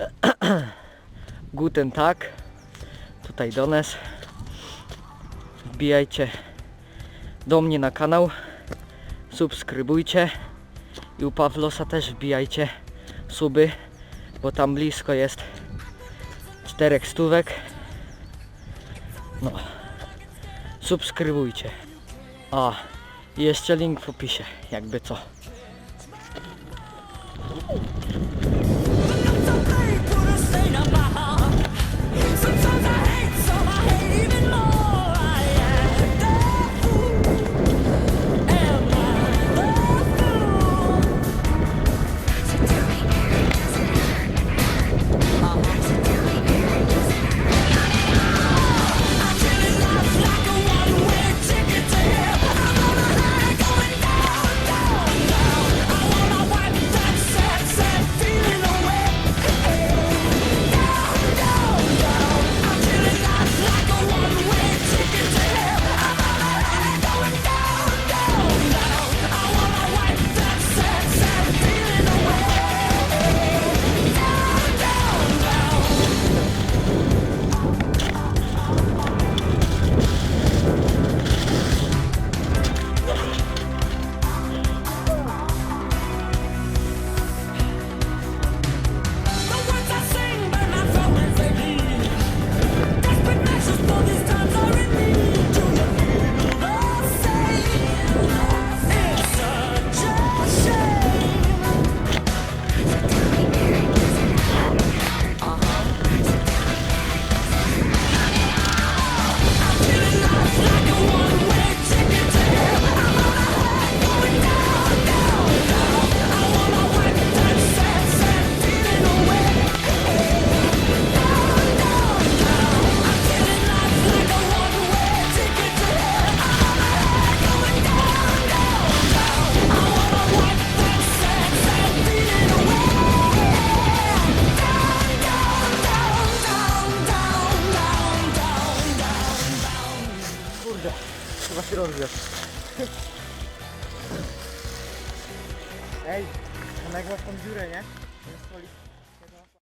Guten Tag. Tutaj do nas. Wbijajcie do mnie na kanał. Subskrybujcie. I u Pawlosa też wbijajcie suby, bo tam blisko jest czterech stówek. No. Subskrybujcie. A, jeszcze link w opisie, jakby co. Kurde, chyba się rozgrzesz. Ej, a nagrasz tą dziurę, nie? Ten stolik.